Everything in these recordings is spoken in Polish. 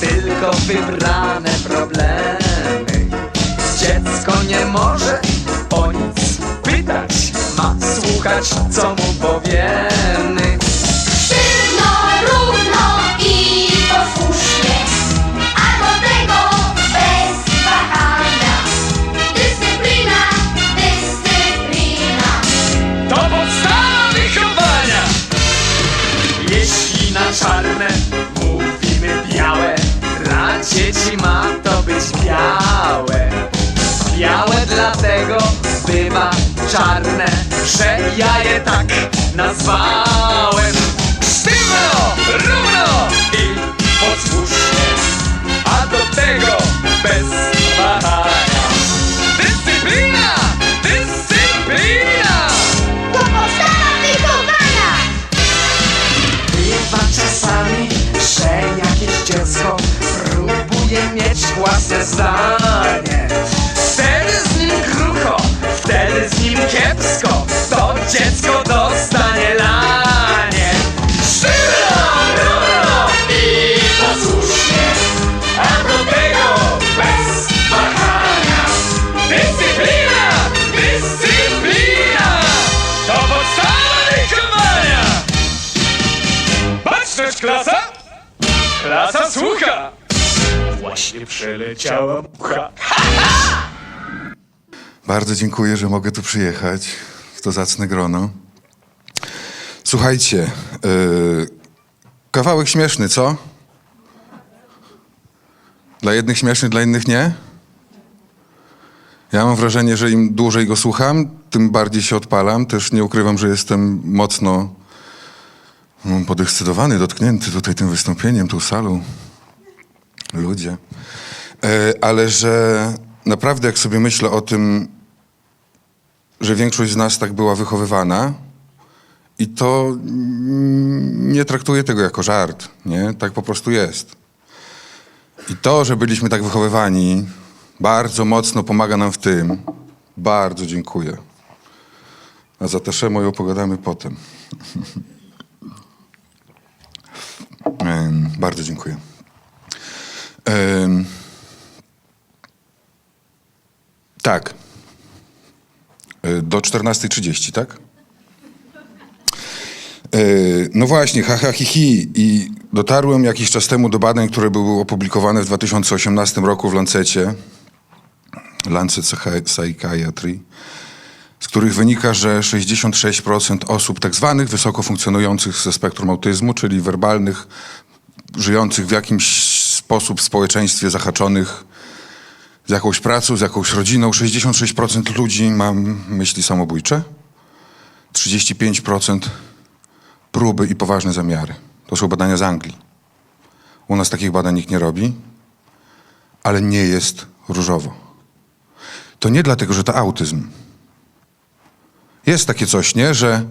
tylko wybrane problemy. Dziecko nie może o nic pytać, ma słuchać, co mu powiemy. Sztywno, równo i posłusznie, a do tego bez wahania. Dyscyplina, dyscyplina. To podstawa wychowania. Jeśli na dla dzieci ma to być białe. Białe dlatego bywa czarne, że ja je tak nazwałem. Sztywno, równo i posłusznie, a do tego bez własne zdanie. Wtedy z nim krucho, wtedy z nim kiepsko, to dziecko Przeleciała mucha. Bardzo dziękuję, że mogę tu przyjechać to zacne grono. Słuchajcie, yy, kawałek śmieszny, co? Dla jednych śmieszny, dla innych nie? Ja mam wrażenie, że im dłużej go słucham, tym bardziej się odpalam. Też nie ukrywam, że jestem mocno no, podekscytowany, dotknięty tutaj tym wystąpieniem, tą salą. Ludzie. E, ale że naprawdę, jak sobie myślę o tym, że większość z nas tak była wychowywana, i to nie traktuję tego jako żart, nie? Tak po prostu jest. I to, że byliśmy tak wychowywani, bardzo mocno pomaga nam w tym. Bardzo dziękuję. A za tę moją pogadamy potem. Em, bardzo dziękuję. Em, tak. E, Do 14.30, tak? E, No właśnie, ha, ha, hi, hi. I dotarłem jakiś czas temu do badań, które były opublikowane w 2018 roku w Lancecie, Lancet Psychi- Psychiatry, z których wynika, że 66% osób tak zwanych wysoko funkcjonujących ze spektrum autyzmu, czyli werbalnych, żyjących w jakimś sposób w społeczeństwie zahaczonych z jakąś pracą, z jakąś rodziną, 66% ludzi ma myśli samobójcze, 35% próby i poważne zamiary. To są badania z Anglii. U nas takich badań nikt nie robi, ale nie jest różowo. To nie dlatego, że to autyzm. Jest takie coś, nie? Że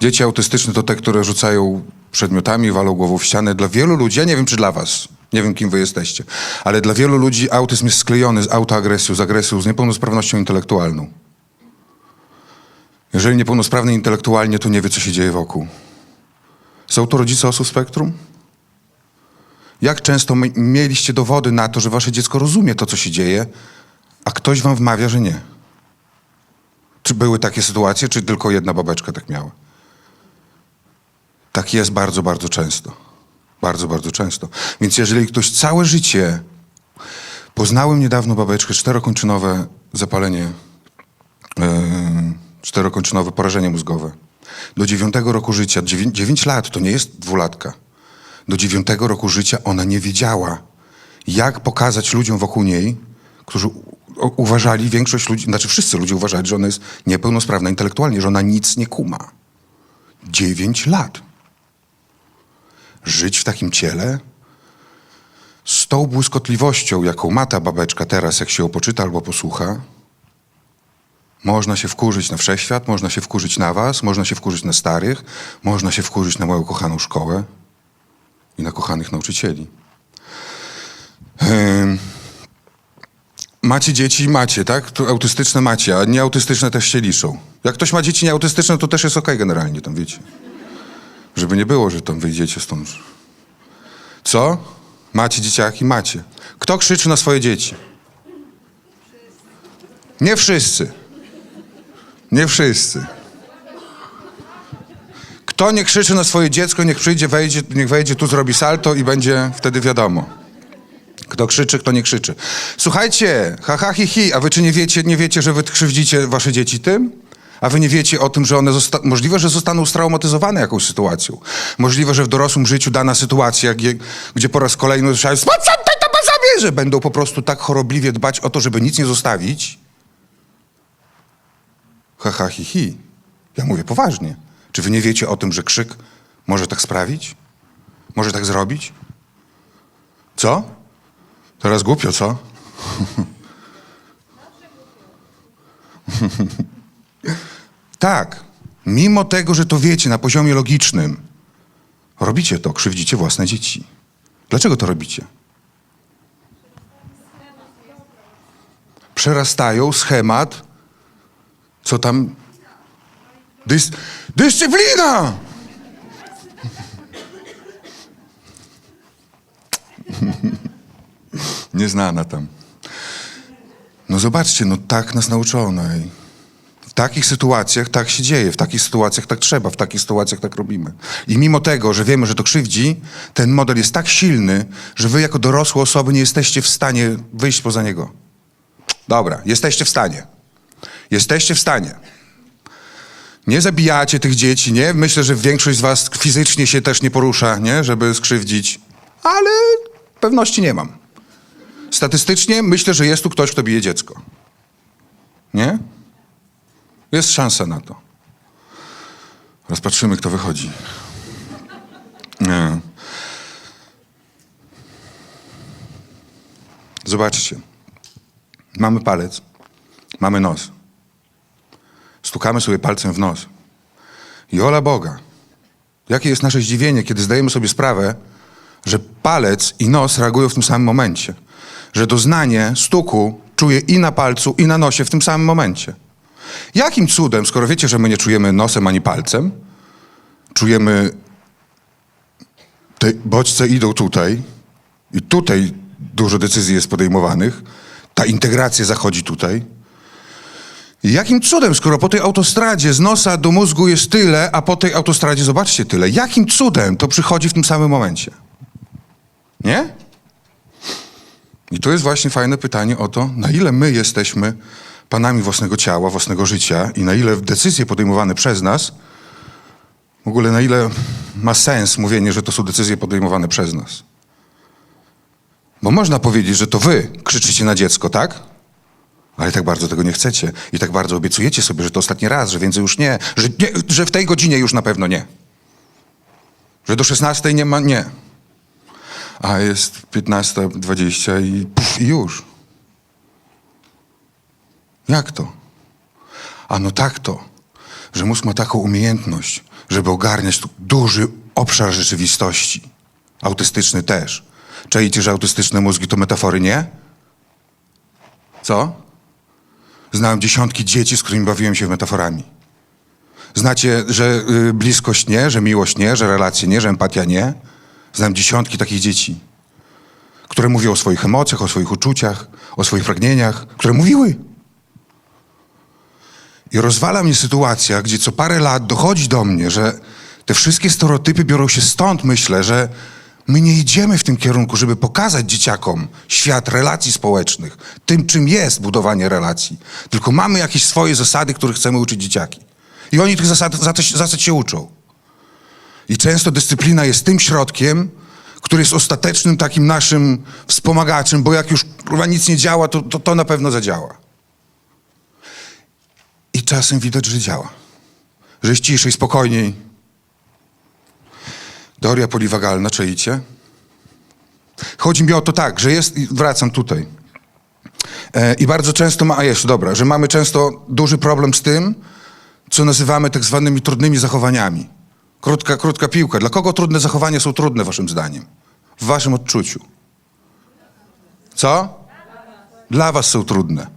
dzieci autystyczne to te, które rzucają przedmiotami, walą głową w ścianę. Dla wielu ludzi, ja nie wiem czy dla was, nie wiem kim wy jesteście, ale dla wielu ludzi autyzm jest sklejony z autoagresją, z agresją, z niepełnosprawnością intelektualną. Jeżeli niepełnosprawny intelektualnie, to nie wie, co się dzieje wokół. Są to rodzice osób spektrum? Jak często mi- mieliście dowody na to, że wasze dziecko rozumie to, co się dzieje, a ktoś wam wmawia, że nie? Czy były takie sytuacje, czy tylko jedna babeczka tak miała? Tak jest bardzo, bardzo często. Bardzo, bardzo często. Więc jeżeli ktoś całe życie... Poznałem niedawno babeczkę, czterokończynowe zapalenie, yy, czterokończynowe porażenie mózgowe. Do dziewiątego roku życia, dziewię- dziewięć lat to nie jest dwulatka. Do dziewiątego roku życia ona nie wiedziała, jak pokazać ludziom wokół niej, którzy uważali, większość ludzi, znaczy wszyscy ludzie uważali, że ona jest niepełnosprawna intelektualnie, że ona nic nie kuma. Dziewięć lat. Żyć w takim ciele? Z tą błyskotliwością, jaką ma ta babeczka teraz, jak się ją poczyta albo posłucha, Można się wkurzyć na wszechświat, można się wkurzyć na was, można się wkurzyć na starych, można się wkurzyć na moją kochaną szkołę i na kochanych nauczycieli. Ym, Macie dzieci, macie, tak? To autystyczne macie, a nieautystyczne też się liczą. Jak ktoś ma dzieci nieautystyczne, to też jest okej generalnie, tam wiecie. Żeby nie było, że tam wyjdziecie stąd. Co? Macie dzieciaki? Macie. Kto krzyczy na swoje dzieci? Nie wszyscy. Nie wszyscy. Kto nie krzyczy na swoje dziecko, niech przyjdzie, wejdzie, niech wejdzie, tu zrobi salto i będzie wtedy wiadomo. Kto krzyczy, kto nie krzyczy. Słuchajcie, ha, ha, hi, hi, a wy czy nie wiecie, nie wiecie, że wy krzywdzicie wasze dzieci tym? A wy nie wiecie o tym, że one zosta- możliwe, że zostaną straumatyzowane jakąś sytuacją. Możliwe, że w dorosłym życiu dana sytuacja, gdzie, gdzie po raz kolejny usłyszają "Spacaj, to po sobie", że będą po prostu tak chorobliwie dbać o to, żeby nic nie zostawić. Ha, ha, hi, hi. Ja mówię poważnie. Czy wy nie wiecie o tym, że krzyk może tak sprawić? Może tak zrobić? Co? Teraz głupio, co? tak. Mimo tego, że to wiecie na poziomie logicznym, robicie to, krzywdzicie własne dzieci. Dlaczego to robicie? Przerastają schemat, co tam. Dys... Dyscyplina! Nieznana tam. No zobaczcie, no tak nas nauczono. Takich sytuacjach tak się dzieje, w takich sytuacjach tak trzeba, w takich sytuacjach tak robimy. I mimo tego, że wiemy, że to krzywdzi, ten model jest tak silny, że wy jako dorosłe osoby nie jesteście w stanie wyjść poza niego. Dobra, jesteście w stanie. Jesteście w stanie. Nie zabijacie tych dzieci, nie? Myślę, że większość z was fizycznie się też nie porusza, nie? Żeby skrzywdzić. Ale pewności nie mam. Statystycznie myślę, że jest tu ktoś, kto bije dziecko. Nie? Jest szansa na to. Rozpatrzymy, kto wychodzi. Nie. Zobaczcie. Mamy palec, mamy nos. Stukamy sobie palcem w nos. I ola Boga. Jakie jest nasze zdziwienie, kiedy zdajemy sobie sprawę, że palec i nos reagują w tym samym momencie. Że doznanie stuku czuję i na palcu, i na nosie w tym samym momencie. Jakim cudem, skoro wiecie, że my nie czujemy nosem ani palcem, czujemy te bodźce idą tutaj i tutaj dużo decyzji jest podejmowanych, ta integracja zachodzi tutaj. Jakim cudem, skoro po tej autostradzie z nosa do mózgu jest tyle, a po tej autostradzie zobaczcie tyle, jakim cudem to przychodzi w tym samym momencie? Nie? I to jest właśnie fajne pytanie o to, na ile my jesteśmy panami własnego ciała, własnego życia i na ile decyzje podejmowane przez nas, w ogóle na ile ma sens mówienie, że to są decyzje podejmowane przez nas. Bo można powiedzieć, że to wy krzyczycie na dziecko, tak? Ale tak bardzo tego nie chcecie i tak bardzo obiecujecie sobie, że to ostatni raz, że więcej już nie, że, nie, że w tej godzinie już na pewno nie. Że do 16 nie ma, nie. A jest 15.20 i, pff, i już. Jak to? A no tak to, że mózg ma taką umiejętność, żeby ogarniać duży obszar rzeczywistości. Autystyczny też. Czajcie, że autystyczne mózgi to metafory, nie? Co? Znałem dziesiątki dzieci, z którymi bawiłem się metaforami. Znacie, że y, bliskość nie, że miłość nie, że relacje nie, że empatia nie? Znam dziesiątki takich dzieci, które mówią o swoich emocjach, o swoich uczuciach, o swoich pragnieniach, które mówiły. I rozwala mnie sytuacja, gdzie co parę lat dochodzi do mnie, że te wszystkie stereotypy biorą się stąd, myślę, że my nie idziemy w tym kierunku, żeby pokazać dzieciakom świat relacji społecznych, tym czym jest budowanie relacji. Tylko mamy jakieś swoje zasady, których chcemy uczyć dzieciaki. I oni tych zasad, zasad, się uczą. I często dyscyplina jest tym środkiem, który jest ostatecznym takim naszym wspomagaczem, bo jak już kurwa nic nie działa, to, to, to na pewno zadziała. Czasem widać, że działa. Że jest ciszej, spokojniej. Teoria poliwagalna, czaicie? Chodzi mi o to tak, że jest, wracam tutaj. E, I bardzo często, ma, a jest, dobra, że mamy często duży problem z tym, co nazywamy tak zwanymi trudnymi zachowaniami. Krótka, krótka piłka. Dla kogo trudne zachowania są trudne, waszym zdaniem? W waszym odczuciu. Co? Dla was są trudne.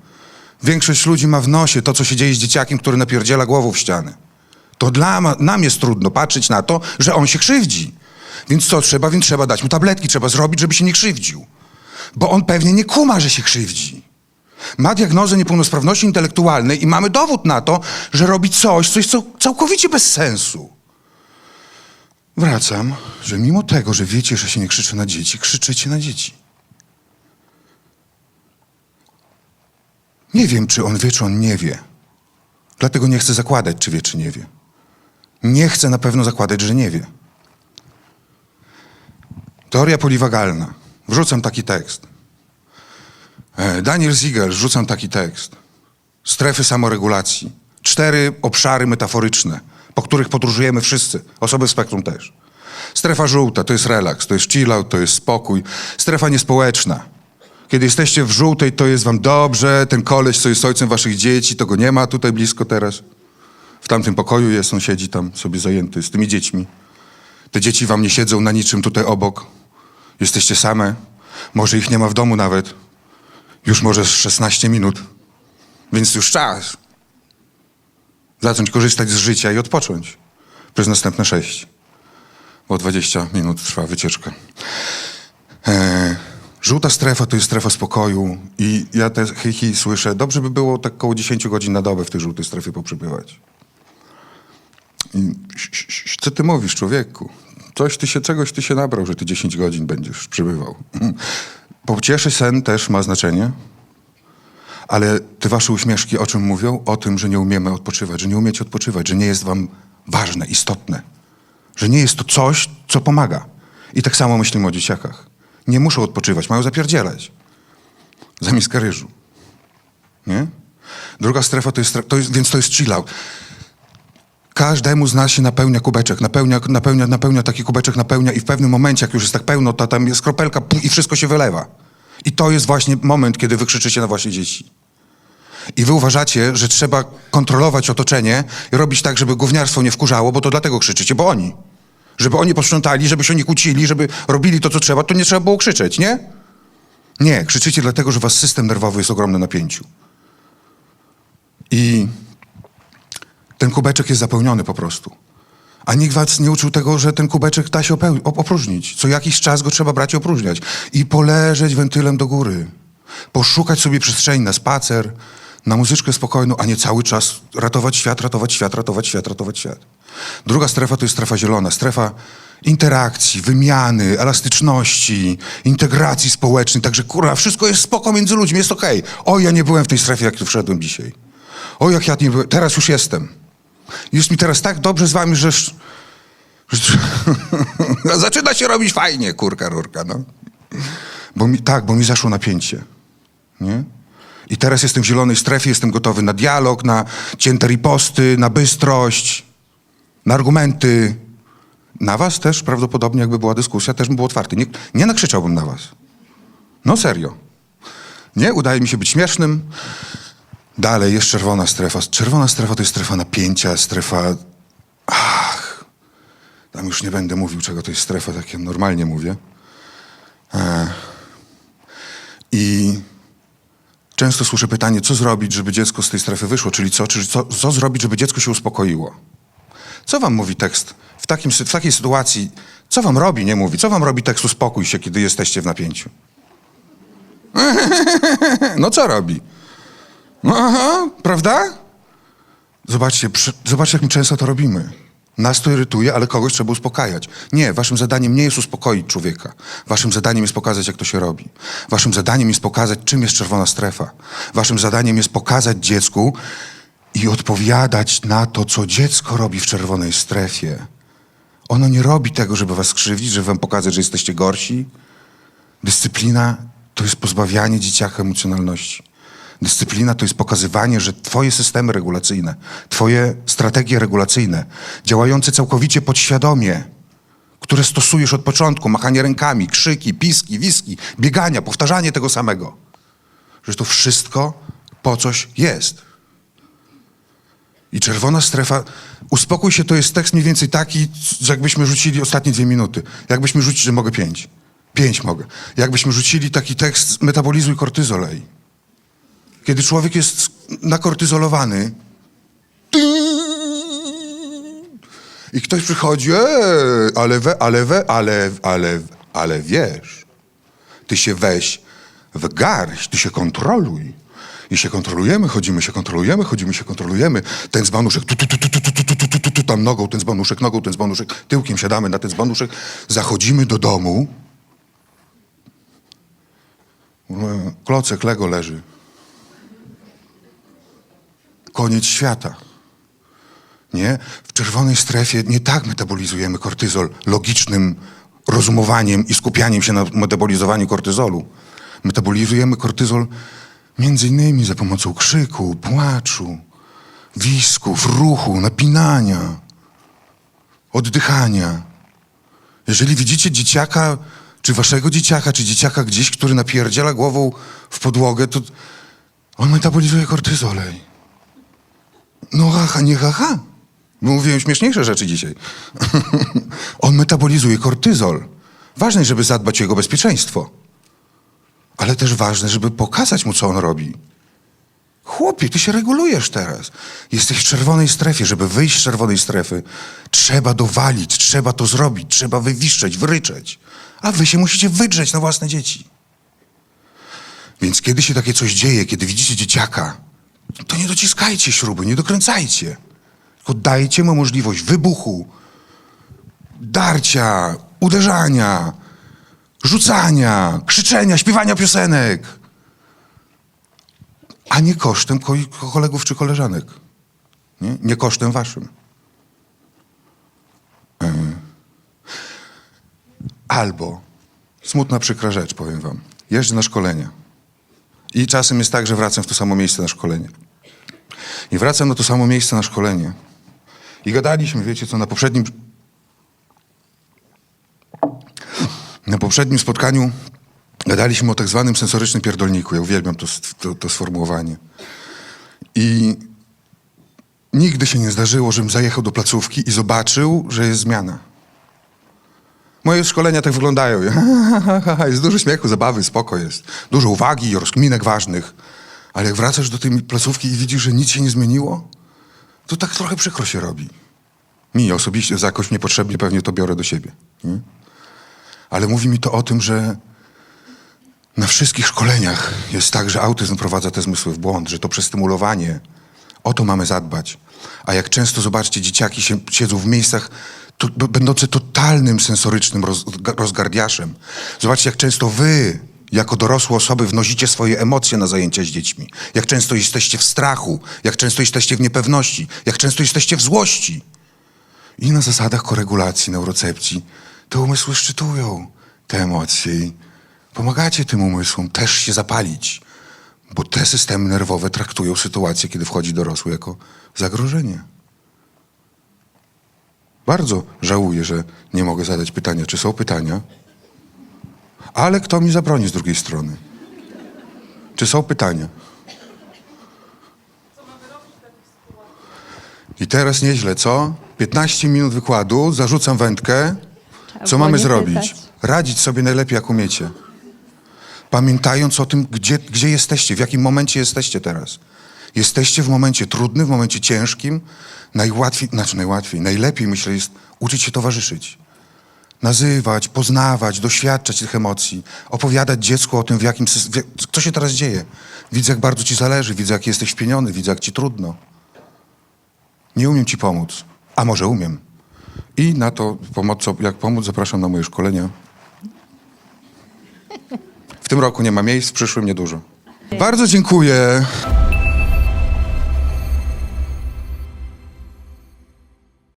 Większość ludzi ma w nosie to, co się dzieje z dzieciakiem, który napierdziela głową w ścianę. To dla nam jest trudno patrzeć na to, że on się krzywdzi. Więc co trzeba? Więc trzeba dać mu tabletki, trzeba zrobić, żeby się nie krzywdził. Bo on pewnie nie kuma, że się krzywdzi. Ma diagnozę niepełnosprawności intelektualnej i mamy dowód na to, że robi coś, co jest cał- całkowicie bez sensu. Wracam, że mimo tego, że wiecie, że się nie krzyczy na dzieci, krzyczycie na dzieci. Nie wiem, czy on wie, czy on nie wie. Dlatego nie chcę zakładać, czy wie, czy nie wie. Nie chcę na pewno zakładać, że nie wie. Teoria poliwagalna. Wrzucam taki tekst. E, Daniel Ziegel, rzucam taki tekst. Strefy samoregulacji. Cztery obszary metaforyczne, po których podróżujemy wszyscy, osoby w spektrum też. Strefa żółta to jest relaks, to jest chill out, to jest spokój. Strefa niespołeczna. Kiedy jesteście w żółtej, to jest wam dobrze, ten koleś, co jest ojcem waszych dzieci, to go nie ma tutaj blisko teraz. W tamtym pokoju jest, on siedzi tam sobie zajęty z tymi dziećmi. Te dzieci wam nie siedzą na niczym tutaj obok. Jesteście same. Może ich nie ma w domu nawet. Już może z 16 minut. Więc już czas. Zacząć korzystać z życia i odpocząć przez następne 6. Bo 20 minut trwa wycieczka. E, żółta strefa to jest strefa spokoju i ja te hihi słyszę. Dobrze by było tak około 10 godzin na dobę w tej żółtej strefie poprzebywać. I, co ty mówisz, człowieku? Coś ty się, czegoś ty się nabrał, że ty 10 godzin będziesz przebywał. Pocieszy sen też ma znaczenie, ale te wasze uśmieszki o czym mówią? O tym, że nie umiemy odpoczywać, że nie umiecie odpoczywać, że nie jest wam ważne, istotne, że nie jest to coś, co pomaga. I tak samo myślimy o dzieciakach. Nie muszą odpoczywać, mają zapierdzielać. Za miskę ryżu. Nie? Druga strefa to jest, to jest więc to jest chill out. Każdemu z nas się napełnia kubeczek, napełnia, napełnia, napełnia taki kubeczek, napełnia i w pewnym momencie, jak już jest tak pełno, to tam jest kropelka i wszystko się wylewa. I to jest właśnie moment, kiedy wy krzyczycie na wasze dzieci. I wy uważacie, że trzeba kontrolować otoczenie i robić tak, żeby gówniarstwo nie wkurzało, bo to dlatego krzyczycie, bo oni. Żeby oni posprzątali, żeby się nie kłócili, żeby robili to, co trzeba, to nie trzeba było krzyczeć, nie? Nie, krzyczycie dlatego, że wasz system nerwowy jest w ogromnym napięciu. I ten kubeczek jest zapełniony po prostu. A nikt was nie uczył tego, że ten kubeczek da się opróżnić. Co jakiś czas go trzeba brać i opróżniać. I poleżeć wentylem do góry. Poszukać sobie przestrzeni na spacer, na muzyczkę spokojną, a nie cały czas ratować świat, ratować świat, ratować świat, ratować świat. Druga strefa to jest strefa zielona. Strefa interakcji, wymiany, elastyczności, integracji społecznej. Także kurwa, wszystko jest spoko między ludźmi, jest okej. O, ja nie byłem w tej strefie, jak tu wszedłem dzisiaj. O, jak ja nie byłem. Teraz już jestem. Jest mi teraz tak dobrze z wami, że... zaczyna się robić fajnie, kurka, rurka, no. Bo mi, tak, bo mi zaszło napięcie. Nie? I teraz jestem w zielonej strefie, jestem gotowy na dialog, na cięte riposty, na bystrość, argumenty. Na was też prawdopodobnie, jakby była dyskusja, też bym był otwarty. Nie, nie nakrzyczałbym na was. No serio. Nie, udaje mi się być śmiesznym. Dalej jest czerwona strefa. Czerwona strefa to jest strefa napięcia, strefa. Ach, tam już nie będę mówił, czego to jest strefa, tak jak normalnie mówię. E, I często słyszę pytanie, co zrobić, żeby dziecko z tej strefy wyszło, czyli co, czyli co, co zrobić, żeby dziecko się uspokoiło. Co wam mówi tekst w, takim, w takiej sytuacji? Co wam robi, nie mówi? Co wam robi tekst uspokój się, kiedy jesteście w napięciu? No co robi? No aha, prawda? Zobaczcie, przy, zobaczcie, jak my często to robimy. Nas to irytuje, ale kogoś trzeba uspokajać. Nie, waszym zadaniem nie jest uspokoić człowieka. Waszym zadaniem jest pokazać, jak to się robi. Waszym zadaniem jest pokazać, czym jest czerwona strefa. Waszym zadaniem jest pokazać dziecku i odpowiadać na to, co dziecko robi w czerwonej strefie. Ono nie robi tego, żeby was skrzywdzić, żeby wam pokazać, że jesteście gorsi. Dyscyplina to jest pozbawianie dzieciaka emocjonalności. Dyscyplina to jest pokazywanie, że twoje systemy regulacyjne, twoje strategie regulacyjne, działające całkowicie podświadomie, które stosujesz od początku, machanie rękami, krzyki, piski, wiski, biegania, powtarzanie tego samego, że to wszystko po coś jest. I czerwona strefa, uspokój się, to jest tekst mniej więcej taki, jakbyśmy rzucili ostatnie dwie minuty. Jakbyśmy rzucili, że mogę pięć. Pięć mogę. Jakbyśmy rzucili taki tekst, metabolizuj kortyzolej. Kiedy człowiek jest nakortyzolowany i ktoś przychodzi, eee, ale, we, ale, we, ale, ale, ale wiesz, ty się weź w garść, ty się kontroluj. I się kontrolujemy, chodzimy się kontrolujemy, chodzimy się kontrolujemy. Ten dzbanuszek, tu, tu, tu, tu, tu, tu, tu, tu, tu, tu, tam nogą, ten dzbanuszek, nogą, ten dzbanuszek, tyłkiem siadamy na ten dzbanuszek, zachodzimy do domu. E, Klocek Lego leży. Koniec świata. Nie? W czerwonej strefie nie tak metabolizujemy kortyzol logicznym rozumowaniem i skupianiem się na metabolizowaniu kortyzolu. Metabolizujemy kortyzol między innymi za pomocą krzyku, płaczu, wisków, ruchu, napinania, oddychania. Jeżeli widzicie dzieciaka, czy waszego dzieciaka, czy dzieciaka gdzieś, który napierdziela głową w podłogę, to on metabolizuje kortyzolej. No haha, nie haha. Mówiłem śmieszniejsze rzeczy dzisiaj. On metabolizuje kortyzol. Ważne, żeby zadbać o jego bezpieczeństwo. Ale też ważne, żeby pokazać mu, co on robi. Chłopie, ty się regulujesz teraz. Jesteś w czerwonej strefie. Żeby wyjść z czerwonej strefy, trzeba dowalić, trzeba to zrobić, trzeba wywiszczeć, wyryczeć. A wy się musicie wydrzeć na własne dzieci. Więc kiedy się takie coś dzieje, kiedy widzicie dzieciaka, to nie dociskajcie śruby, nie dokręcajcie. Tylko dajcie mu możliwość wybuchu, darcia, uderzania, rzucania, krzyczenia, śpiewania piosenek. A nie kosztem ko- kolegów czy koleżanek. Nie, nie kosztem waszym. E. Albo, smutna, przykra rzecz, powiem wam. Jeżdżę na szkolenia. I czasem jest tak, że wracam w to samo miejsce na szkolenie. I wracam na to samo miejsce na szkolenie. I gadaliśmy, wiecie co, na poprzednim. Na poprzednim spotkaniu gadaliśmy o tak zwanym sensorycznym pierdolniku. Ja uwielbiam to, to, to sformułowanie. I nigdy się nie zdarzyło, żebym zajechał do placówki i zobaczył, że jest zmiana. Moje szkolenia tak wyglądają. Jest dużo śmiechu, zabawy, spoko jest. Dużo uwagi, rozkminek ważnych. Ale jak wracasz do tej placówki i widzisz, że nic się nie zmieniło, to tak trochę przykro się robi. Mi osobiście za jakoś niepotrzebnie pewnie to biorę do siebie. Nie? Ale mówi mi to o tym, że na wszystkich szkoleniach jest tak, że autyzm prowadza te zmysły w błąd, że to przestymulowanie, o to mamy zadbać. A jak często, zobaczcie, dzieciaki się, siedzą w miejscach to, będące totalnym sensorycznym roz, ga- rozgardiaszem. Zobaczcie, jak często wy, jako dorosłe osoby, wnosicie swoje emocje na zajęcia z dziećmi. Jak często jesteście w strachu, jak często jesteście w niepewności, jak często jesteście w złości. I na zasadach koregulacji, neurocepcji te umysły szczytują te emocje i pomagacie tym umysłom też się zapalić, bo te systemy nerwowe traktują sytuację, kiedy wchodzi dorosły, jako zagrożenie. Bardzo żałuję, że nie mogę zadać pytania, czy są pytania, ale kto mi zabroni z drugiej strony? Czy są pytania? I teraz nieźle, co? 15 minut wykładu, zarzucam wędkę. Co mamy zrobić? pytać. Radzić sobie najlepiej, jak umiecie. Pamiętając o tym, gdzie, gdzie jesteście, w jakim momencie jesteście teraz. Jesteście w momencie trudnym, w momencie ciężkim. Najłatwiej, znaczy najłatwiej, najlepiej myślę jest uczyć się towarzyszyć. Nazywać, poznawać, doświadczać tych emocji, opowiadać dziecku o tym, w jakim, w, co się teraz dzieje. Widzę, jak bardzo ci zależy, widzę, jak jesteś wpieniony, widzę, jak ci trudno. Nie umiem ci pomóc, a może umiem. I na to, pomoc, jak pomóc, zapraszam na moje szkolenia. W tym roku nie ma miejsc, w przyszłym niedużo. Bardzo dziękuję.